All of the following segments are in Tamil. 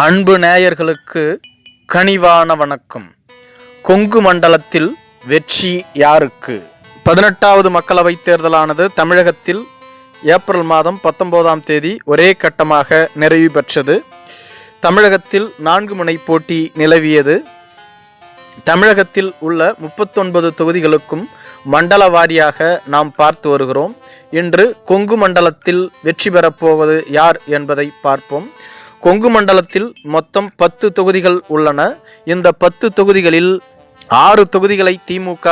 அன்பு நேயர்களுக்கு கனிவான வணக்கம். கொங்கு மண்டலத்தில் வெற்றி யாருக்கு? பதினெட்டாவது மக்களவைத் தேர்தலானது தமிழகத்தில் ஏப்ரல் மாதம் பத்தொன்பதாம் தேதி ஒரே கட்டமாக நிறைவு பெற்றது. தமிழகத்தில் நான்கு முனை போட்டி நிலவியது. தமிழகத்தில் உள்ள முப்பத்தொன்பது தொகுதிகளுக்கும் மண்டல வாரியாக நாம் பார்த்து வருகிறோம். இன்று கொங்கு மண்டலத்தில் வெற்றி பெறப்போவது யார் என்பதை பார்ப்போம். கொங்கு மண்டலத்தில் மொத்தம் பத்து தொகுதிகள் உள்ளன. இந்த பத்து தொகுதிகளில் ஆறு தொகுதிகளை திமுக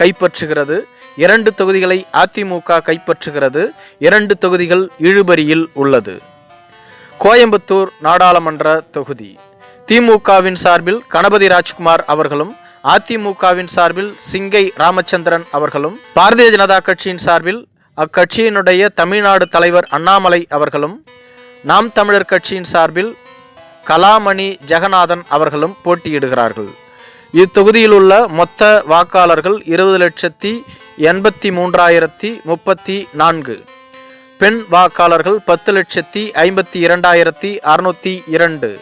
கைப்பற்றுகிறது. இரண்டு தொகுதிகளை அதிமுக கைப்பற்றுகிறது. இரண்டு தொகுதிகள் இழுபறியில் உள்ளது. கோயம்புத்தூர் நாடாளுமன்ற தொகுதி. திமுகவின் சார்பில் கணபதி ராஜ்குமார் அவர்களும் அதிமுகவின் சார்பில் சிங்கை ராமச்சந்திரன் அவர்களும் பாரதிய ஜனதா கட்சியின் சார்பில் அக்கட்சியினுடைய தமிழ்நாடு தலைவர் அண்ணாமலை அவர்களும் நாம் தமிழர் கட்சியின் சார்பில் கலாமணி ஜெகநாதன் அவர்களும் போட்டியிடுகிறார்கள். இத்தொகுதியில் உள்ள மொத்த வாக்காளர்கள் இருபது லட்சத்தி எண்பத்தி மூன்றாயிரத்தி முப்பத்தி நான்கு. பெண் வாக்காளர்கள் பத்து லட்சத்தி ஐம்பத்தி இரண்டாயிரத்தி அறுநூற்றி இரண்டு.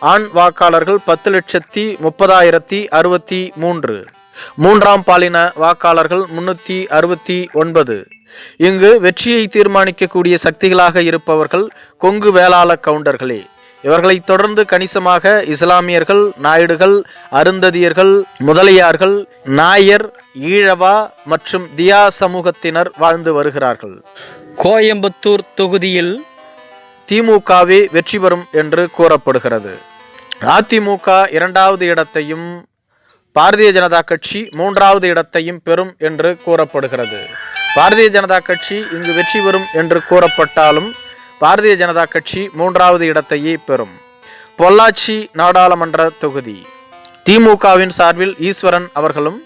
ஆண் வாக்காளர்கள் பத்து லட்சத்தி முப்பதாயிரத்தி அறுபத்தி மூன்று. மூன்றாம் பாலின வாக்காளர்கள் முன்னூற்றி அறுபத்தி ஒன்பது. இங்கு வெற்றியை தீர்மானிக்கக்கூடிய சக்திகளாக இருப்பவர்கள் கொங்கு வேளாள கவுண்டர்களே. இவர்களைத் தொடர்ந்து கணிசமாக இஸ்லாமியர்கள் நாயுடுகள் அருந்ததியர்கள் முதலியார்கள் நாயர் ஈழவா மற்றும் தியா சமூகத்தினர் வாழ்ந்து வருகிறார்கள். கோயம்புத்தூர் தொகுதியில் திமுகவே வெற்றி பெறும் என்று கூறப்படுகிறது. அதிமுக இரண்டாவது இடத்தையும் பாரதிய ஜனதா கட்சி மூன்றாவது இடத்தையும் பெறும் என்று கூறப்படுகிறது. பாரதிய ஜனதா கட்சி இங்கு வெற்றி பெறும் என்று கூறப்பட்டாலும் பாரதிய ஜனதா கட்சி மூன்றாவது இடத்தையே பெறும். பொள்ளாச்சி நாடாளுமன்ற தொகுதி. திமுகவின் சார்பில் ஈஸ்வரன் அவர்களும்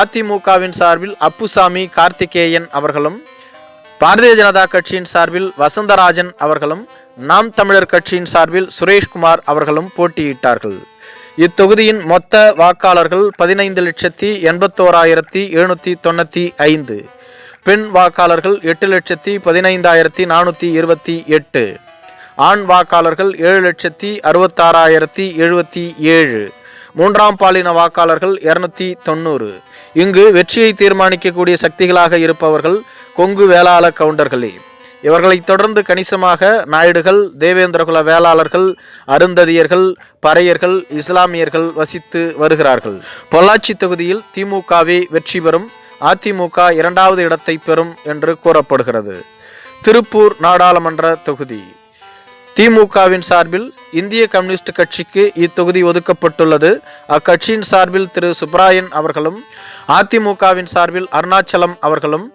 அதிமுகவின் சார்பில் அப்புசாமி கார்த்திகேயன் அவர்களும் பாரதிய ஜனதா கட்சியின் சார்பில் வசந்தராஜன் அவர்களும் நாம் தமிழர் கட்சியின் சார்பில் சுரேஷ்குமார் அவர்களும் போட்டியிட்டார்கள். இத்தொகுதியின் மொத்த வாக்காளர்கள் பதினைந்து லட்சத்தி எண்பத்தோராயிரத்தி எழுநூற்றி தொண்ணூற்றி ஐந்து. பெண் வாக்காளர்கள் எட்டு லட்சத்தி பதினைந்தாயிரத்தி நானூற்றி இருபத்தி எட்டு. ஆண் வாக்காளர்கள் ஏழு லட்சத்தி அறுபத்தாறாயிரத்தி எழுபத்தி ஏழு. மூன்றாம் பாலின வாக்காளர்கள் இருநூத்தி தொண்ணூறு. இங்கு வெற்றியை தீர்மானிக்கக்கூடிய சக்திகளாக இருப்பவர்கள் கொங்கு வேளாள கவுண்டர்களே. இவர்களைத் தொடர்ந்து கணிசமாக நாயுடுகள் தேவேந்திரகுல வேளாளர்கள் அருந்ததியர்கள் பறையர்கள் இஸ்லாமியர்கள் வசித்து வருகிறார்கள். பொள்ளாச்சி தொகுதியில் திமுகவே வெற்றி பெறும் அதிமுக இரண்டாவது இடத்தை பெறும் என்று கூறப்படுகிறது. திருப்பூர் நாடாளுமன்ற தொகுதி. திமுகவின் சார்பில் இந்திய கம்யூனிஸ்ட் கட்சிக்கு இத்தொகுதி ஒதுக்கப்பட்டுள்ளது. அக்கட்சியின் சார்பில் திரு சுப்ராயன் அவர்களும் அதிமுகவின் சார்பில் அருணாச்சலம் அவர்களும்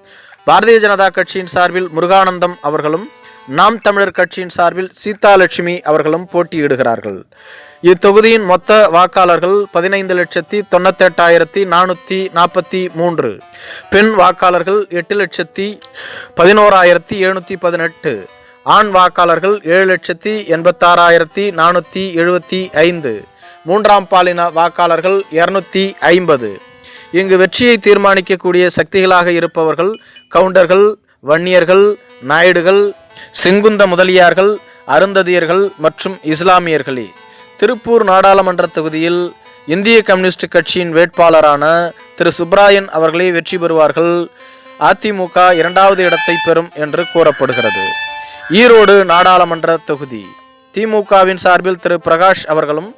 பாரதிய ஜனதா கட்சியின் சார்பில் முருகானந்தம் அவர்களும் நாம் தமிழர் கட்சியின் சார்பில் சீதாலட்சுமி அவர்களும் போட்டியிடுகிறார்கள். இத்தொகுதியின் மொத்த வாக்காளர்கள் பதினைந்து லட்சத்தி தொண்ணூத்தெட்டாயிரத்தி நானூற்றி நாற்பத்தி மூன்று. பெண் வாக்காளர்கள் எட்டு லட்சத்தி பதினோராயிரத்தி எழுநூற்றி பதினெட்டு. ஆண் வாக்காளர்கள் ஏழு லட்சத்தி எண்பத்தாறாயிரத்தி நானூற்றி எழுபத்தி ஐந்து. மூன்றாம் பாலின வாக்காளர்கள் இரநூத்தி ஐம்பது. இங்கு வெற்றியை தீர்மானிக்கக்கூடிய சக்திகளாக இருப்பவர்கள் கவுண்டர்கள் வன்னியர்கள் நாயுடுகள் செங்குந்த முதலியார்கள் அருந்ததியர்கள் மற்றும் இஸ்லாமியர்களே. திருப்பூர் நாடாளுமன்ற தொகுதியில் இந்திய கம்யூனிஸ்ட் கட்சியின் வேட்பாளரான திரு. சுப்ராயன் அவர்களே வெற்றி பெறுவார்கள். அதிமுக இரண்டாவது இடத்தை பெறும் என்று கூறப்படுகிறது. ஈரோடு நாடாளுமன்ற தொகுதி. திமுகவின் சார்பில் திரு. பிரகாஷ் அவர்களும்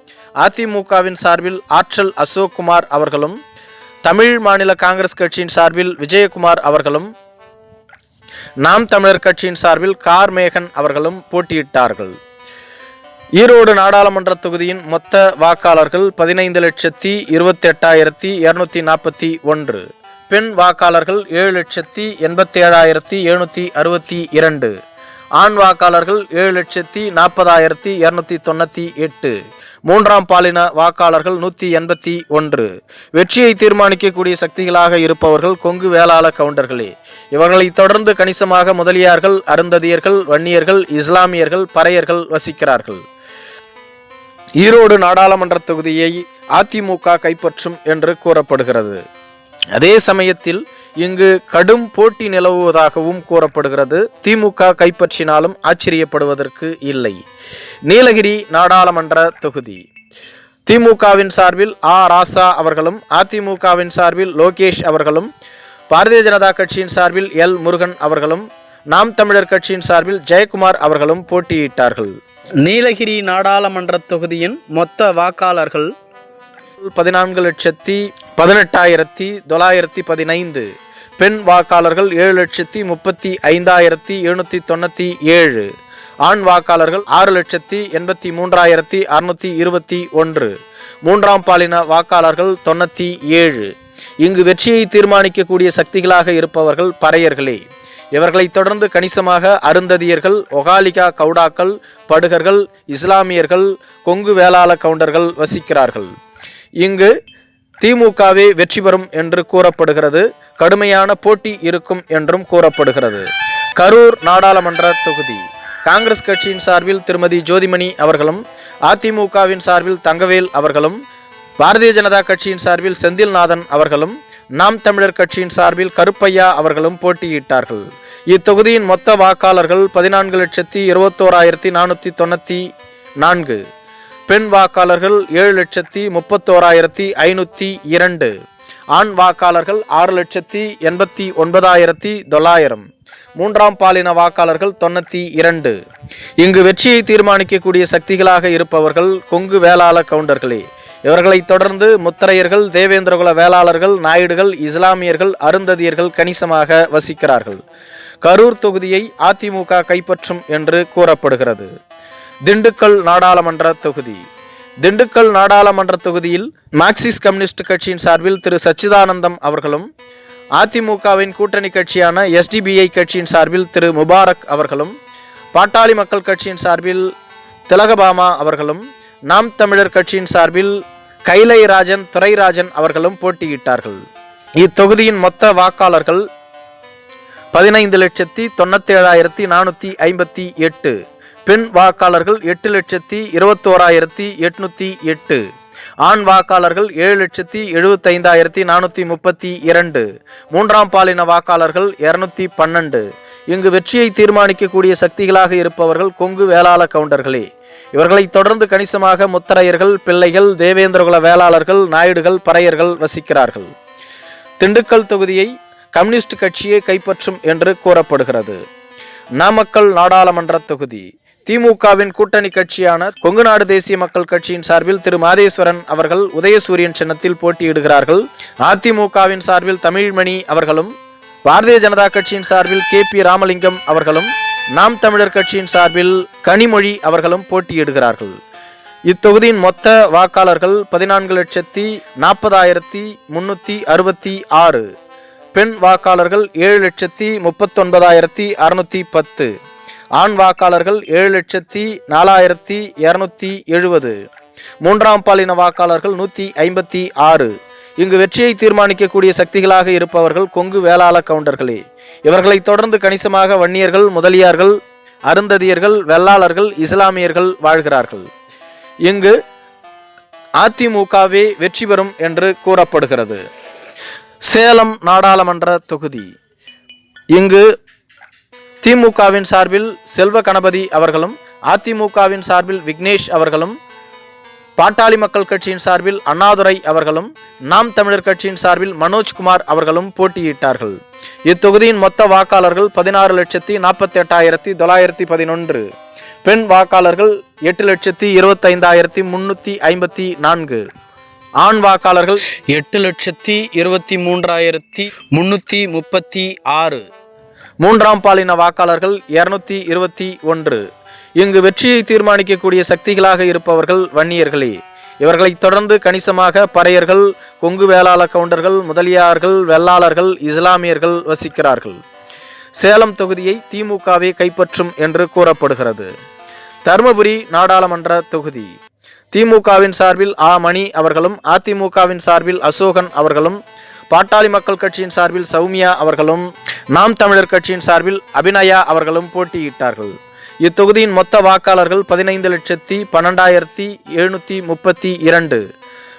அதிமுகவின் சார்பில் ஆற்றல் அசோக் குமார் அவர்களும் தமிழ் மாநில காங்கிரஸ் கட்சியின் சார்பில் விஜயகுமார் அவர்களும் நாம் தமிழர் கட்சியின் சார்பில் கார்மேகன் அவர்களும் போட்டியிட்டார்கள். ஈரோடு நாடாளுமன்ற தொகுதியின் மொத்த வாக்காளர்கள் பதினைந்து லட்சத்தி இருபத்தி எட்டாயிரத்தி இருநூத்தி நாற்பத்தி ஒன்று. பெண் வாக்காளர்கள் ஏழு லட்சத்தி எண்பத்தி ஏழாயிரத்தி எழுநூத்தி அறுபத்தி இரண்டு. ஆண் வாக்காளர்கள் ஏழு லட்சத்தி நாற்பதாயிரத்தி இரநூத்தி தொண்ணூற்றி எட்டு. மூன்றாம் பாலின வாக்காளர்கள் நூற்றி எண்பத்தி ஒன்று. வெற்றியை தீர்மானிக்கக்கூடிய சக்திகளாக இருப்பவர்கள் கொங்கு வேளாள கவுண்டர்களே. இவர்களைத் தொடர்ந்து கணிசமாக முதலியார்கள் அருந்ததியர்கள் வன்னியர்கள் இஸ்லாமியர்கள் பறையர்கள் வசிக்கிறார்கள். ஈரோடு நாடாளுமன்ற தொகுதியை அதிமுக கைப்பற்றும் என்று கூறப்படுகிறது. அதே சமயத்தில் இங்கு கடும் போட்டி நிலவுவதாகவும் கூறப்படுகிறது. திமுக கைப்பற்றினாலும் ஆச்சரியப்படுவதற்கு இல்லை. நீலகிரி நாடாளுமன்ற தொகுதி. திமுகவின் சார்பில் ஆ. ராசா அவர்களும் அதிமுகவின் சார்பில் லோகேஷ் அவர்களும் பாரதிய ஜனதா கட்சியின் சார்பில் எல். முருகன் அவர்களும் நாம் தமிழர் கட்சியின் சார்பில் ஜெயக்குமார் அவர்களும் போட்டியிட்டார்கள். நீலகிரி நாடாளுமன்ற தொகுதியின் மொத்த வாக்காளர்கள் பதினான்கு லட்சத்தி பதினெட்டாயிரத்தி தொள்ளாயிரத்தி பதினைந்து. பெண் வாக்காளர்கள் ஏழு லட்சத்தி முப்பத்தி ஐந்தாயிரத்தி எழுநூற்றி தொண்ணூற்றி ஏழு. ஆண் வாக்காளர்கள் ஆறு லட்சத்தி எண்பத்தி மூன்றாயிரத்தி அறுநூத்தி இருபத்தி ஒன்று. மூன்றாம் பாலின வாக்காளர்கள் தொண்ணூற்றி ஏழு. இங்கு வெற்றியை தீர்மானிக்கக்கூடிய சக்திகளாக இருப்பவர்கள் பறையர்களே. இவர்களைத் தொடர்ந்து கணிசமாக அருந்ததியர்கள் ஒகாலிகா கவுடாக்கள் படுகர்கள் இஸ்லாமியர்கள் கொங்கு வேளாள கவுண்டர்கள் வசிக்கிறார்கள். இங்கு திமுகவே வெற்றி பெறும் என்று கூறப்படுகிறது. கடுமையான போட்டி இருக்கும் என்றும் கூறப்படுகிறது. கரூர் நாடாளுமன்ற தொகுதி. காங்கிரஸ் கட்சியின் சார்பில் திருமதி ஜோதிமணி அவர்களும் அதிமுகவின் சார்பில் தங்கவேல் அவர்களும் பாரதிய ஜனதா கட்சியின் சார்பில் செந்தில்நாதன் அவர்களும் நாம் தமிழர் கட்சியின் சார்பில் கருப்பையா அவர்களும் போட்டியிட்டார்கள். இத்தொகுதியின் மொத்த வாக்காளர்கள் பதினான்கு லட்சத்தி இருபத்தோராயிரத்தி நானூற்றி தொண்ணூற்றி நான்கு. பெண் வாக்காளர்கள் ஏழு லட்சத்தி முப்பத்தோராயிரத்தி ஐநூற்றி இரண்டு. ஆண் வாக்காளர்கள் ஆறு லட்சத்தி எண்பத்தி ஒன்பதாயிரத்தி தொள்ளாயிரம். மூன்றாம் பாலின வாக்காளர்கள் தொண்ணூற்றி இரண்டு. இங்கு வெற்றியை தீர்மானிக்கக்கூடிய சக்திகளாக இருப்பவர்கள் கொங்கு வேளாள கவுண்டர்களே. இவர்களைத் தொடர்ந்து முத்தரையர்கள் தேவேந்திரகுல வேளாளர்கள் நாயுடுகள் இஸ்லாமியர்கள் அருந்ததியர்கள் கணிசமாக வசிக்கிறார்கள். கரூர் தொகுதியை அதிமுக கைப்பற்றும் என்று கூறப்படுகிறது. திண்டுக்கல் நாடாளுமன்ற தொகுதி. திண்டுக்கல் நாடாளுமன்ற தொகுதியில் மார்க்சிஸ்ட் கம்யூனிஸ்ட் கட்சியின் சார்பில் திரு சச்சிதானந்தம் அவர்களும் அதிமுகவின் கூட்டணி கட்சியான எஸ்டிபிஐ கட்சியின் சார்பில் திரு முபாரக் அவர்களும் பாட்டாளி மக்கள் கட்சியின் சார்பில் திலகபாமா அவர்களும் நாம் தமிழர் கட்சியின் சார்பில் கைலைராஜன் துரைராஜன் அவர்களும் போட்டியிட்டார்கள். இத்தொகுதியின் மொத்த வாக்காளர்கள் பதினைந்து லட்சத்தி தொண்ணூத்தி ஏழாயிரத்தி நானூற்றி ஐம்பத்தி எட்டு. பெண் வாக்காளர்கள் எட்டு லட்சத்தி இருபத்தோராயிரத்தி எட்நூத்தி எட்டு. ஆண் வாக்காளர்கள் ஏழு லட்சத்தி எழுபத்தைந்தாயிரத்தி நானூற்றி முப்பத்தி இரண்டு. மூன்றாம் பாலின வாக்காளர்கள் இருநூத்தி பன்னெண்டு. இங்கு வெற்றியை தீர்மானிக்கக்கூடிய சக்திகளாக இருப்பவர்கள் கொங்கு வேளாள கவுண்டர்களே. இவர்களை தொடர்ந்து கணிசமாக முத்தரையர்கள் பிள்ளைகள் தேவேந்திரகுல வேளாளர்கள் நாயுடுகள் பறையர்கள் வசிக்கிறார்கள். திண்டுக்கல் தொகுதியை கம்யூனிஸ்ட் கட்சியே கைப்பற்றும் என்று கூறப்படுகிறது. நாமக்கல் நாடாளுமன்ற தொகுதி. திமுகவின் கூட்டணி கட்சியான கொங்கு நாடு தேசிய மக்கள் கட்சியின் சார்பில் திரு மாதேஸ்வரன் அவர்கள் உதயசூரியன் சின்னத்தில் போட்டியிடுகிறார்கள். அதிமுகவின் சார்பில் தமிழ்மணி அவர்களும் பாரதிய ஜனதா கட்சியின் சார்பில் கே பி ராமலிங்கம் அவர்களும் நாம் தமிழர் கட்சியின் சார்பில் கனிமொழி அவர்களும் போட்டியிடுகிறார்கள். இத்தொகுதியின் மொத்த வாக்காளர்கள் பதினான்கு லட்சத்தி நாற்பதாயிரத்தி முன்னூற்றி அறுபத்தி ஆறு. பெண் வாக்காளர்கள் ஏழு லட்சத்தி முப்பத்தொன்பதாயிரத்தி அறுநூற்றி பத்து. ஆண் வாக்காளர்கள் ஏழு லட்சத்தி நாலாயிரத்தி இரநூத்தி எழுபது மூன்றாம் பாலின வாக்காளர்கள் நூற்றி ஐம்பத்தி ஆறு. இங்கு வெற்றியை தீர்மானிக்கக்கூடிய சக்திகளாக இருப்பவர்கள் கொங்கு வேளாள கவுண்டர்களே. இவர்களை தொடர்ந்து கணிசமாக வன்னியர்கள் முதலியார்கள் அருந்ததியர்கள் வெள்ளாளர்கள் இஸ்லாமியர்கள் வாழ்கிறார்கள். இங்கு அதிமுகவே வெற்றி பெறும் என்று கூறப்படுகிறது. சேலம் நாடாளுமன்ற தொகுதி. இங்கு திமுகவின் சார்பில் செல்வ கணபதி அவர்களும் அதிமுகவின் சார்பில் விக்னேஷ் அவர்களும் பாட்டாளி மக்கள் கட்சியின் சார்பில் அண்ணாதுரை அவர்களும் நாம் தமிழர் கட்சியின் சார்பில் மனோஜ்குமார் அவர்களும் போட்டியிட்டார்கள். இத்தொகுதியின் மொத்த வாக்காளர்கள் பதினாறு லட்சத்தி நாற்பத்தி எட்டாயிரத்தி தொள்ளாயிரத்தி பதினொன்று. பெண் வாக்காளர்கள் எட்டு லட்சத்தி இருபத்தைந்தாயிரத்தி முன்னூற்றி ஐம்பத்தி நான்கு. ஆண் வாக்காளர்கள் எட்டு லட்சத்தி இருபத்தி மூன்றாயிரத்தி முன்னூற்றி முப்பத்தி ஆறு. மூன்றாம் பாலின வாக்காளர்கள் இருநூத்தி இருபத்தி ஒன்று. இங்கு வெற்றியை தீர்மானிக்கக்கூடிய சக்திகளாக இருப்பவர்கள் வன்னியர்களே. இவர்களை தொடர்ந்து கணிசமாக பறையர்கள் கொங்கு வேளாள கவுண்டர்கள் முதலியார்கள் வெள்ளாளர்கள் இஸ்லாமியர்கள் வசிக்கிறார்கள். சேலம் தொகுதியை திமுகவே கைப்பற்றும் என்று கூறப்படுகிறது. தருமபுரி நாடாளுமன்ற தொகுதி. திமுகவின் சார்பில் ஆ. மணி அவர்களும் அதிமுகவின் சார்பில் அசோகன் அவர்களும் பாட்டாளி மக்கள் கட்சியின் சார்பில் சௌமியா அவர்களும் நாம் தமிழர் கட்சியின் சார்பில் அபிநயா அவர்களும் போட்டியிட்டார்கள். இத்தொகுதியின் மொத்த வாக்காளர்கள் பதினைந்து லட்சத்தி பன்னெண்டாயிரத்தி எழுநூற்றி முப்பத்தி இரண்டு.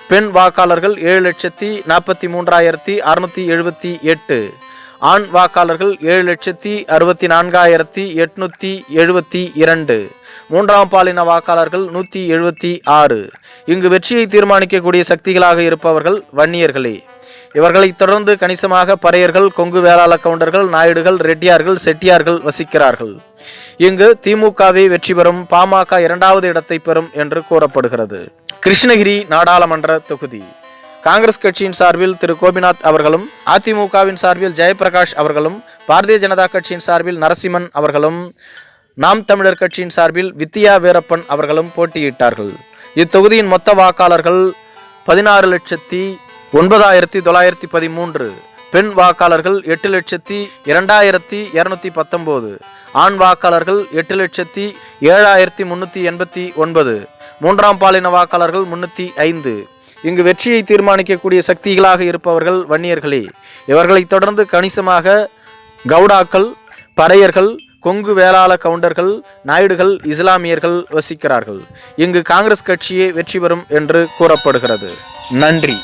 பெண் வாக்காளர்கள் ஏழு லட்சத்தி நாற்பத்தி மூன்றாயிரத்தி அறுநூற்றி எழுபத்தி எட்டு. ஆண் வாக்காளர்கள் ஏழு லட்சத்தி அறுபத்தி நான்காயிரத்தி எட்நூற்றி எழுபத்தி இரண்டு. மூன்றாம் பாலின வாக்காளர்கள் நூற்றி எழுபத்தி ஆறு. இங்கு வெற்றியை தீர்மானிக்கக்கூடிய சக்திகளாக இருப்பவர்கள் வன்னியர்களே. இவர்களைத் தொடர்ந்து கணிசமாக பறையர்கள் கொங்கு வேளாள கவுண்டர்கள் நாயுடுகள் ரெட்டியார்கள் செட்டியார்கள் வசிக்கிறார்கள். இங்கு திமுகவே வெற்றி பெறும் பாமக இரண்டாவது இடத்தை பெறும் என்று கூறப்படுகிறது. கிருஷ்ணகிரி நாடாளுமன்ற தொகுதி. காங்கிரஸ் கட்சியின் சார்பில் திரு. கோபிநாத் அவர்களும் அதிமுகவின் சார்பில் ஜெயபிரகாஷ் அவர்களும் பாரதிய ஜனதா கட்சியின் சார்பில் நரசிம்மன் அவர்களும் நாம் தமிழர் கட்சியின் சார்பில் வித்யா வீரப்பன் அவர்களும் போட்டியிட்டார்கள். இத்தொகுதியின் மொத்த வாக்காளர்கள் பதினாறு லட்சத்தி ஒன்பதாயிரத்தி தொள்ளாயிரத்தி பதிமூன்று. பெண் வாக்காளர்கள் எட்டு லட்சத்தி இரண்டாயிரத்தி இருநூத்தி பத்தொன்பது ஆண் வாக்காளர்கள் எட்டு லட்சத்தி ஏழாயிரத்தி முன்னூற்றி எண்பத்தி ஒன்பது மூன்றாம் பாலின வாக்காளர்கள் முன்னூற்றி ஐந்து. இங்கு வெற்றியை தீர்மானிக்கக்கூடிய சக்திகளாக இருப்பவர்கள் வன்னியர்களே. இவர்களைத் தொடர்ந்து கணிசமாக கவுடாக்கள் பறையர்கள் கொங்கு வேளாள கவுண்டர்கள் நாயுடுகள் இஸ்லாமியர்கள் வசிக்கிறார்கள். இங்கு காங்கிரஸ் கட்சியே வெற்றி பெறும் என்று கூறப்படுகிறது. நன்றி.